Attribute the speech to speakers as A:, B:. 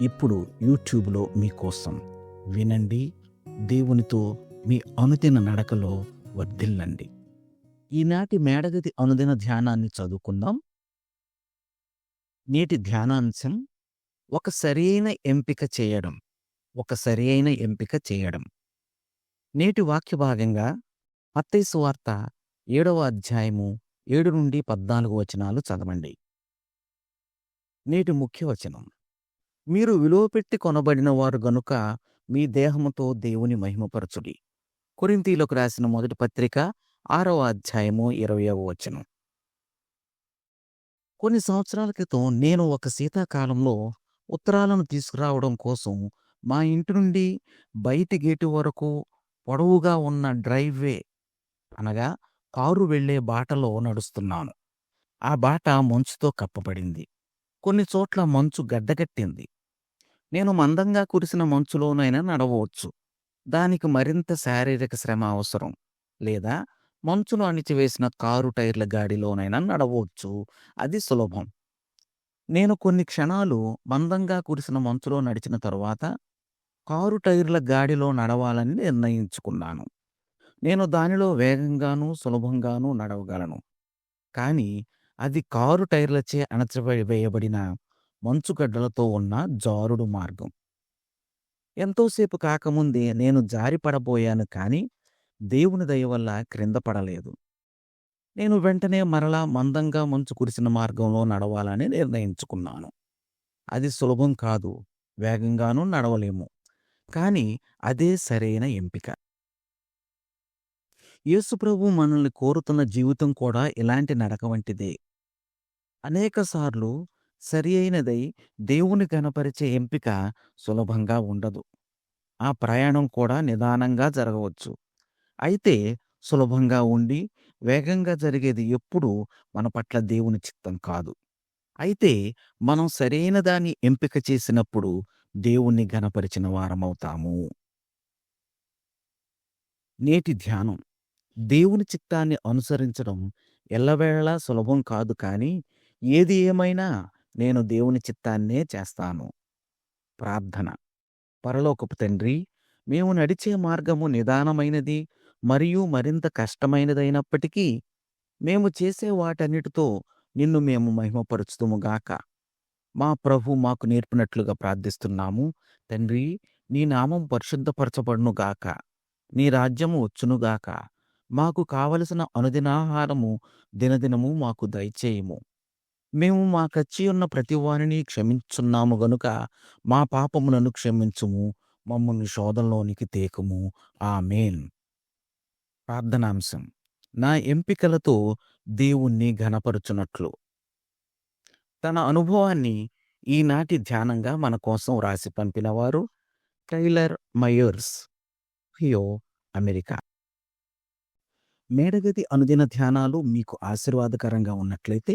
A: ఇప్పుడు యూట్యూబ్లో మీకోసం వినండి దేవునితో మీ అనుదిన నడకలో వర్ధిల్లండి. ఈనాటి మేడగది అనుదిన ధ్యానాన్ని చదువుకుందాం. నేటి ధ్యానాంశం ఒక సరైన ఎంపిక చేయడం ఒక సరియైన ఎంపిక చేయడం. నేటి వాక్య భాగంగా అత్తైసు వార్త ఏడవ అధ్యాయము ఏడు నుండి పద్నాలుగు వచనాలు చదవండి. నేటి ముఖ్య వచనం మీరు విలువ పెట్టి కొనబడిన వారు గనుక మీ దేహముతో దేవుని మహిమపరచుడి. కొరింతీలకు రాసిన మొదటి పత్రిక ఆరవ అధ్యాయము ఇరవయవ వచనం. కొన్ని సంవత్సరాల క్రితం నేను ఒక శీతాకాలంలో ఉత్తరాలను తీసుకురావడం కోసం మా ఇంటి నుండి బయటి గేటు వరకు పొడవుగా ఉన్న డ్రైవ్వే అనగా కారు వెళ్ళే బాటలో నడుస్తున్నాను. ఆ బాట మంచుతో కప్పబడింది. కొన్ని చోట్ల మంచు గడ్డగట్టింది. నేను మందంగా కురిసిన మంచులోనైనా నడవవచ్చు. దానికి మరింత శారీరక శ్రమ అవసరం. లేదా మంచును అణిచివేసిన కారు టైర్ల గాడిలోనైనా నడవచ్చు. అది సులభం. నేను కొన్ని క్షణాలు మందంగా కురిసిన మంచులో నడిచిన తరువాత కారు టైర్ల గాడిలో నడవాలని నిర్ణయించుకున్నాను. నేను దానిలో వేగంగానూ సులభంగానూ నడవగలను. కానీ అది కారు టైర్లచే అణచివేయబడిన మంచుగడ్డలతో ఉన్న జారుడు మార్గం. ఎంతోసేపు కాకముందే నేను జారిపడబోయాను కాని కానీ దేవుని దయ వల్ల క్రింద పడలేదు. నేను వెంటనే మరలా మందంగా మంచు కురిసిన మార్గంలో నడవాలని నిర్ణయించుకున్నాను. అది సులభం కాదు వేగంగానూ నడవలేము కానీ అదే సరైన ఎంపిక. యేసుప్రభు మనల్ని కోరుతున్న జీవితం కూడా ఇలాంటి నడక వంటిదే. అనేకసార్లు సరి అయినదై దేవుని కనపరిచే ఎంపిక సులభంగా ఉండదు. ఆ ప్రయాణం కూడా నిదానంగా జరగవచ్చు. అయితే సులభంగా ఉండి వేగంగా జరిగేది ఎప్పుడూ మన పట్ల దేవుని చిత్తం కాదు. అయితే మనం సరైన దాన్ని ఎంపిక చేసినప్పుడు దేవుణ్ణి గనపరిచిన వారమవుతాము. నేటి ధ్యానం. దేవుని చిత్తాన్ని అనుసరించడం ఎల్లవేళలా సులభం కాదు కానీ ఏది ఏమైనా నేను దేవుని చిత్తాన్నే చేస్తాను. ప్రార్థన. పరలోకపు తండ్రి మేము నడిచే మార్గము నిదానమైనది మరియు మరింత కష్టమైనదైనప్పటికీ మేము చేసే వాటన్నిటితో నిన్ను మేము మహిమపరుచుతుముగాక మా ప్రభు మాకు నేర్పినట్లుగా ప్రార్థిస్తున్నాము. తండ్రి నీ నామం పరిశుద్ధపరచబడునుగాక నీ రాజ్యము వచ్చునుగాక మాకు కావలసిన అనుదినాహారము దినదినము మాకు దయచేయము. మేము మా కచ్చి ఉన్న ప్రతి వారిని క్షమించున్నాము గనుక మా పాపములను క్షమించుము మమ్మల్ని శోధంలోనికి తేకుము. మేన్ ప్రార్థనాంశం. నా ఎంపికలతో దేవుణ్ణి ఘనపరుచునట్లు. తన అనుభవాన్ని ఈనాటి ధ్యానంగా మన కోసం రాసి పంపినవారు టైలర్ మయూర్స్ హియో అమెరికా. మేడగది అనుదిన ధ్యానాలు మీకు ఆశీర్వాదకరంగా ఉన్నట్లయితే